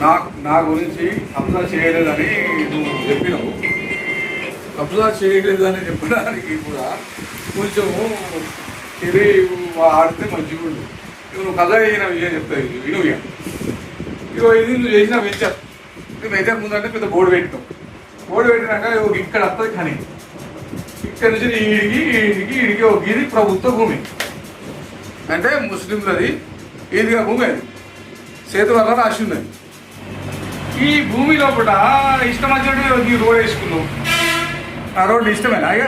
నా నా గురించి కబ్జా చేయలేదని నువ్వు చెప్పినావు. కబ్జా చేయలేదని చెప్పడానికి కూడా కొంచెం ఇది ఆడితే మంచిగా ఉండు. ఇక నువ్వు కథ చేసిన విజయం చెప్తావు ఇది విను ఇగో. ఇది నువ్వు చేసిన వెంచర్ వెంచర్ ముందంటే పెద్ద బోర్డు పెట్టినావు బోర్డు పెట్టినాక ఇగో ఇక్కడ వస్తుంది కానీ. ఇక్కడ నుంచి ఈడికి ఈడికి ఈడికి ఒక ఇది ప్రభుత్వ భూమి. అంటే ముస్లింలది ఈదిగా భూమి అది. సేతు వల్ల రాసి ఉన్నది ఈ భూమి లోపల ఇష్టం వచ్చినట్టు ఈ రోడ్ వేసుకున్నావు ఆ రోడ్డు ఇష్టమేనా ఇక?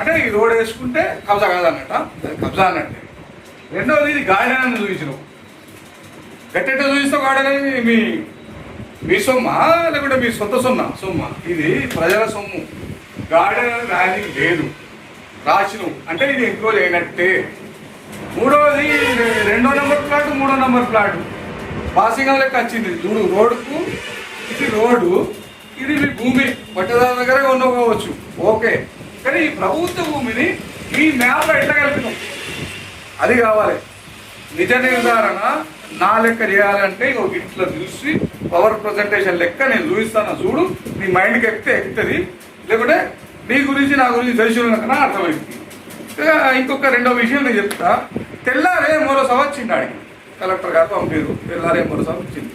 అంటే ఈ రోడ్ వేసుకుంటే కబ్జా కాదన్నట్ట. కబ్జా అన్నట్టే. రెండవది ఇది గార్డెన్ అని చూపించినావు ఎట్టెట్ట చూపిస్తావు గార్డెన్ అని మీ మీ సొమ్మ లేకుంటే మీ సొంత సొమ్మ సొమ్మ. ఇది ప్రజల సొమ్ము. గార్డెన్ అని రాయడానికి లేదు. రాసిను. అంటే ఇది ఎంక్రోజ్ అయినట్టే. మూడవది రెండో నెంబర్ ప్లాట్ మూడో నెంబర్ ప్లాట్ పాసింగం లెక్క వచ్చింది. చూడు రోడ్డుకు ఇది రోడ్డు ఇది మీ భూమి. పట్టదారు దగ్గర ఉండకపోవచ్చు ఓకే. కానీ ఈ ప్రభుత్వ భూమిని ఈ మ్యాప్లో ఎట్లా కలిపినాం? అది కావాలి. నిజ నిర్ధారణ నా లెక్క చేయాలంటే ఒక ఇట్లా చూసి పవర్ ప్రజెంటేషన్ లెక్క నేను చూపిస్తాను. చూడు నీ మైండ్కి ఎక్కితే ఎక్కుతుంది. లేకుంటే నీ గురించి నా గురించి తెలిసిన కన్నా అర్థమైంది. ఇక ఇంకొక రెండో విషయం నేను చెప్తా. తెల్లారే మరో సభ వచ్చింది ఆడికి. కలెక్టర్ గారు పంపారు. తెల్లారే మరో వచ్చింది.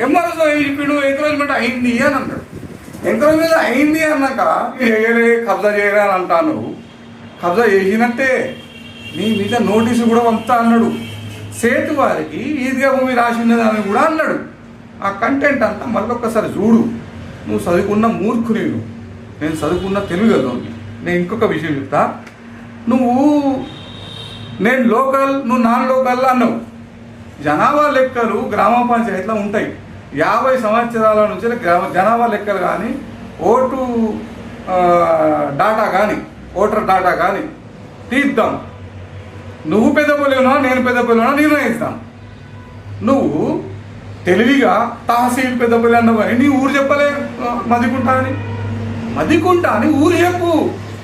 ఎంఆర్ఓ ఏం చెప్పిండు? ఎంకరేజ్మెంట్ అయింది అని అన్నాడు. ఎంకరేజ్మెంట్ అయింది అన్నాక చేయలే కబ్జా చేయలే అని అంటాను. కబ్జా చేసినట్టే. నీ మీద నోటీసు కూడా పంపుతా అన్నాడు. సేతు వారికి ఈజీగా భూమి రాసినదని కూడా అన్నాడు. ఆ కంటెంట్ అంతా మళ్ళొక్కసారి చూడు. నువ్వు చదువుకున్న మూర్ఖుని నేను చదువుకున్న తెలుగులోని నేను ఇంకొక విషయం చెప్తా. నువ్వు నేను లోకల్ నువ్వు నాన్ లోకల్ అన్నావు. జనాభా లెక్కలు గ్రామ పంచాయతీలో ఉంటాయి. యాభై సంవత్సరాల నుంచి గ్రామ జనాభా లెక్కలు కానీ ఓటు డాటా కానీ ఓటర్ డాటా కానీ తీద్దాం. నువ్వు పెద్ద పొలినా నేను పెద్ద పొలినా నిర్ణయిస్తాం. నువ్వు తెలివిగా తహసీల్ పెద్ద పిల్ల అన్నావు కానీ నీ ఊరు చెప్పలే మదికుంటా అని. మదికుంటా అని ఊరు చెప్పు.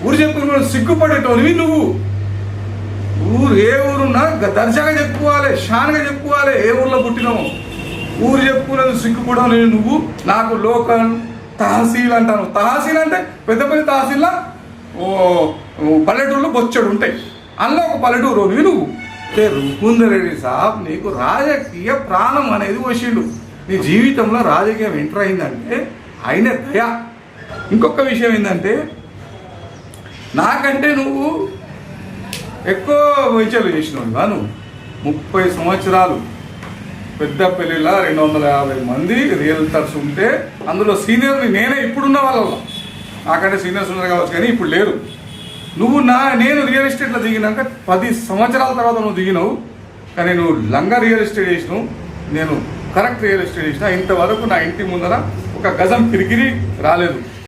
ఊరు చెప్పు సిగ్గుపడేటోనివి నువ్వు. ఊరు ఏ ఊరున్నా గ- దర్జాగా చెప్పుకోవాలి షాన్గా చెప్పుకోవాలి ఏ ఊర్లో పుట్టినావు ఊరు చెప్పుకునేది సిగ్గుపడం నేను నువ్వు నాకు లోకల్ తహసీల్ అంటాను. తహసీల్ అంటే పెద్ద పెద్ద తహసీల్లా ఓ పల్లెటూరులో బొచ్చడు ఉంటాయి. అందులో ఒక పల్లెటూరు నువ్వు నువ్వు సాబ్ నీకు రాజకీయ ప్రాణం అనేది వచ్చిండు నీ జీవితంలో రాజకీయం ఎంటర్ అయిందంటే ఆయన దయ. ఇంకొక విషయం ఏంటంటే నాకంటే నువ్వు ఎక్కువ వైద్యాలు చేసినావు నువ్వు ముప్పై సంవత్సరాలు పెద్ద పెళ్ళిలా రెండు వందల యాభై మంది రియల్టర్స్ ఉంటే అందులో సీనియర్ని నేనే ఇప్పుడున్న వాళ్ళలో. నాకంటే సీనియర్స్ ఉన్నారు కావచ్చు కానీ ఇప్పుడు లేరు. నువ్వు నా నేను రియల్ ఎస్టేట్లో దిగినాక పది సంవత్సరాల తర్వాత నువ్వు దిగినావు. కానీ నువ్వు లంగా రియల్ ఎస్టేట్ చేసినావు. నేను కరెక్ట్ రియల్ ఎస్టేట్ చేసిన. ఇంతవరకు నా ఇంటి ముందర ఒక గజం కిరికిరి రాలేదు.